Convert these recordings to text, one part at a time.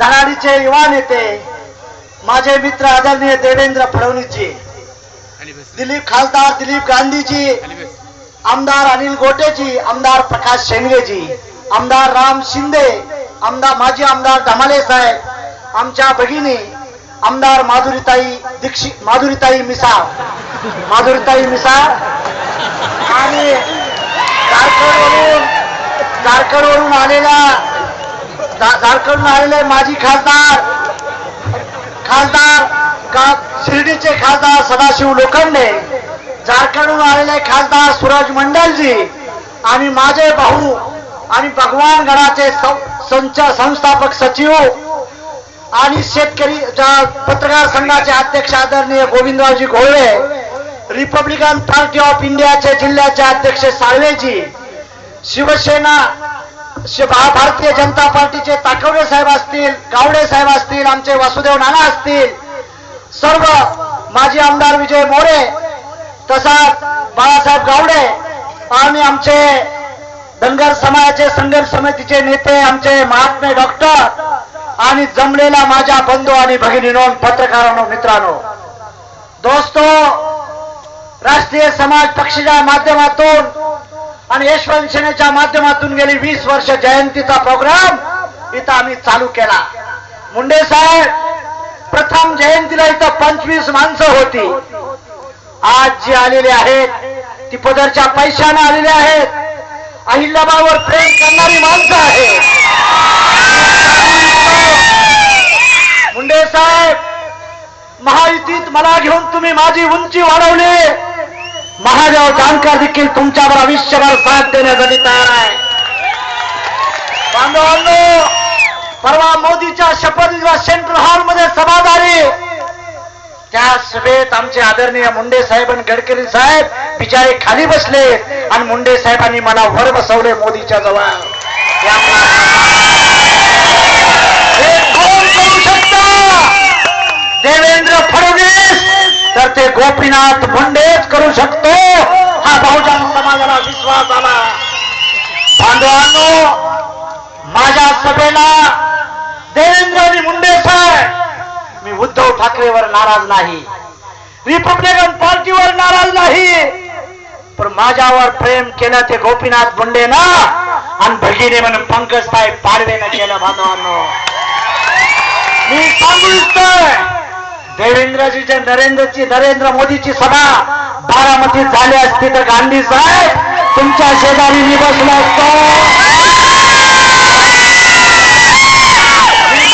धडाडीचे युवा नेते माझे मित्र आदरणीय देवेंद्र फडणवीसजी दिलीप खासदार दिलीप गांधीजी आमदार अनिल गोटेजी आमदार प्रकाश शेंगवेजी आमदार राम शिंदे आमदार माजी आमदार धमाले साहेब आमच्या भगिनी आमदार माधुरीताई दीक्षित माधुरीताई मिसाळ माधुरीताई मिसाळ आणि झारखंडवरून झारखंडवरून आलेल्या झारखंड आलेले माजी खासदार. खासदार का शिर्डीचे खासदार सदाशिव लोखंडे. झारखंडहून आलेले खासदार सूरज मंडलजी आणि माझे भाऊ आणि भगवान गडाचे संच संस्थापक सचिव आणि शेतकरी पत्रकार संघाचे अध्यक्ष आदरणीय Govindraoji Ghole Republican Party of इंडियाचे जिल्ह्याचे अध्यक्ष साळवेजी शिवसेना भारतीय जनता पार्टीचे ताकवडे साहेब असतील गावडे साहेब असतील आमचे वासुदेव नाना असतील सर्व माजी आमदार विजय मोरे तसाच बाळासाहेब गावडे आणि आमचे धनगर समाजाचे संघर्ष समितीचे नेते आमचे महात्मे डॉक्टर आणि जमलेला माझ्या बंधू आणि भगिनीनो पत्रकारांनो मित्रांनो. दोस्तो राष्ट्रीय समाज पक्षाच्या माध्यमातून आणि यशवंत सेनेच्या माध्यमातून गेली वीस वर्ष जयंतीचा प्रोग्राम इथं आम्ही चालू केला. मुंडे साहेब प्रथम जयंतीला इथं पंचवीस माणसं होती. आज जी आलेली आहेत ती पदरच्या पैशाने आलेली आहेत. अहिल्याबावर प्रेम करणारी माणसं आहेत. मुंडे साहेब महायुतीत मला घेऊन तुम्ही माझी उंची वाढवली. महादेव जानकर देखील तुमच्यावर आयुष्यभर साथ देण्यासाठी तयार आहे. बांधवांनो परवा मोदीच्या शपथविधीला सेंट्रल हॉलमध्ये सभा झाली. त्या सभेत आमचे आदरणीय मुंडे साहेब आणि गडकरी साहेब बिचारे खाली बसले आणि मुंडे साहेबांनी मला वर बसवले मोदीच्या जवळ. हे करू शकता. देवेंद्र फडणवीस तर ते गोपीनाथ मुंडेच करू शकतो. विश्वास आला बांधवांनो माझ्या सभेला देवेंद्र आणि मुंडे साहेब मी उद्धव ठाकरेवर नाराज नाही रिपब्लिकन पार्टीवर नाराज नाही पण माझ्यावर प्रेम केलं ते गोपीनाथ मुंडे ना आणि भगिनी म्हणून पंकज साहेब पाडवेनं केलं बांधवांनो. मी सांगू इच्छितोय देवेंद्रजीचे नरेंद्रची नरेंद्र मोदीची सभा बारामतीत झाली असती तर गांधी साहेब तुमच्या शेजारी मी बसलो असतो. मी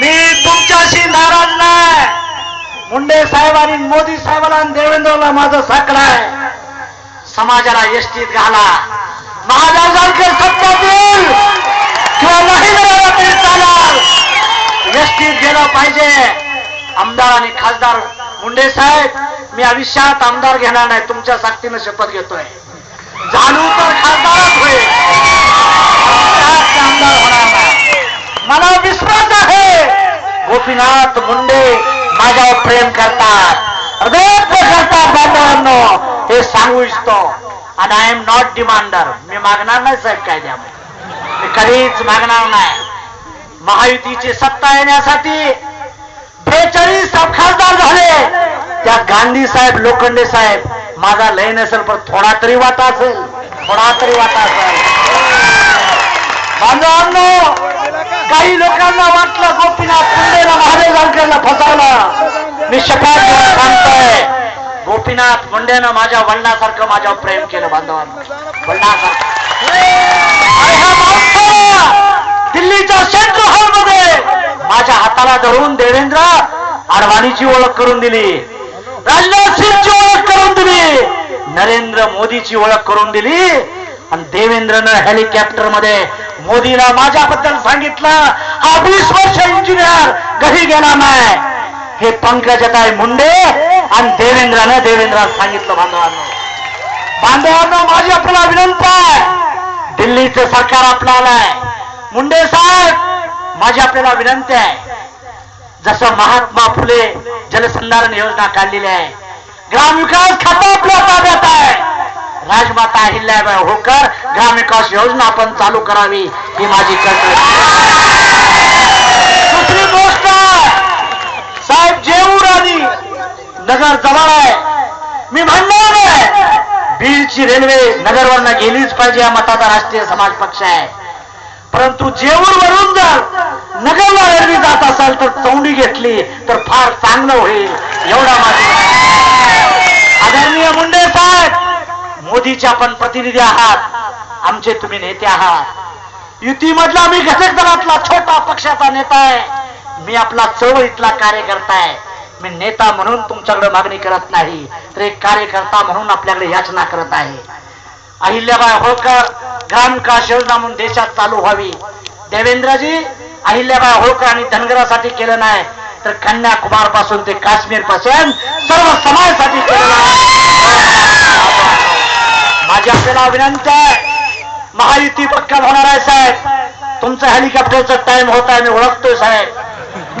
मी तुमच्याशी नाराज नाही. मुंडे साहेब आणि मोदी साहेबाला आणि देवेंद्रला माझं साकडं आहे. समाजाला यष्टीत घाला. महाराजांकडे सत्ता देईल किंवा नाही मिळाला तरी यष्टीत गेलं पाहिजे. आमदार आणि खासदार मुंडे साहेब मी आयुष्यात आमदार घेणार नाही तुमच्या साक्षीनं शपथ घेतोय. झालू तर खासदारच होईल. आमदार होणार नाही. मला विश्वास आहे. गोपीनाथ मुंडे माझ्यावर प्रेम करतात. हृदयत्व करतात बांधवांनो हे सांगू इच्छितो. आणि आय एम नॉट डिमांडर मी मागणार नाही साहेब कायद्यामध्ये मी कधीच मागणार नाही. महायुतीची सत्ता येण्यासाठी बेचाळीस खासदार झाले. त्या गांधी साहेब लोखंडे साहेब माझा लय नसेल पण थोडा तरी वाटा असेल. थोडा तरी वाटा असेल. बांधवांनो काही लोकांना वाटलं गोपीनाथ मुंडेला महादेव जानकरला फसवलं. मी शपथ घेऊन सांगतोय गोपीनाथ मुंडेनं माझ्या वडिलासारखं माझ्यावर प्रेम केलं बांधवांनो. वडिलासारखं. आणि ह्या माणसाला दिल्लीच्या सेंट्रल हॉलमध्ये माझ्या हाताला धरून देवेंद्र अडवाणीची ओळख करून दिली. राजनाथ सिंगची ओळख करून दिली. नरेंद्र मोदीची ओळख करून दिली. आणि देवेंद्रनं हेलिकॉप्टरमध्ये मोदीला माझ्याबद्दल सांगितलं. हा वीस वर्ष इंजिनियर घरी गेला नाही. हे पंकजताई मुंडे आणि देवेंद्रानं देवेंद्रात सांगितलं बांधवांनो. बांधवांनो माझी आपल्याला विनंती आहे. दिल्लीचं सरकार आपलं आलंय. मुंडे साहेब माझी आपल्याला विनंती आहे. जसं महात्मा फुले जलसंधारण योजना काढलेली आहे. ग्रामविकास खातं आपल्या ताब्यात आहे. राजमाता अहिल्याबाई होकर ग्रामविकास योजना आपण चालू करावी ही माझी कर्तव्य गोष्ट साहेब जेऊर आणि नगर जवळ आहे. मी म्हणणार नाही बीडची रेल्वे नगरवरनं गेलीच पाहिजे हा मताचा राष्ट्रीय समाज पक्ष आहे. परंतु जेवण वरून जर नगरला जात असाल तर तोंडी घेतली तर फार चांगलं होईल. एवढा माझा आदरणीय मुंडे साहेब मोदीचे आपण प्रतिनिधी आहात. आमचे तुम्ही नेते आहात. युतीमधला मी घटक दलातला छोटा पक्षाचा नेता आहे. मी आपला चळवळीतला कार्यकर्ता आहे. मी नेता म्हणून तुमच्याकडे मागणी करत नाही तर एक कार्यकर्ता म्हणून आपल्याकडे याचना करत आहे. अहिल्याबाई होळकर ग्रामविकास योजना म्हणून देशात चालू व्हावी. देवेंद्रजी अहिल्याबाई होळकर आणि धनगरासाठी केलं नाही तर कन्याकुमारपासून ते काश्मीरपासून सर्व समाजासाठी केलं माझी आपल्याला विनंती आहे महायुती पक्का होणार आहे साहेब. तुमचं हेलिकॉप्टरचं टाइम होत आहे मी ओळखतोय साहेब.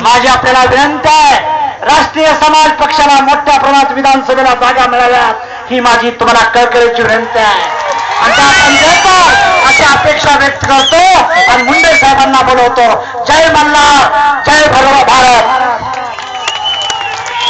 माझी आपल्याला विनंती आहे राष्ट्रीय समाज पक्षाला मोठ्या प्रमाणात विधानसभेला जागा मिळाव्यात ही माझी तुम्हाला कळकळीची विनंती आहे. आणि आपण देतो अशी अपेक्षा व्यक्त करतो आणि मुंडे साहेबांना बोलवतो जय मल्हार जय भगवा भारत.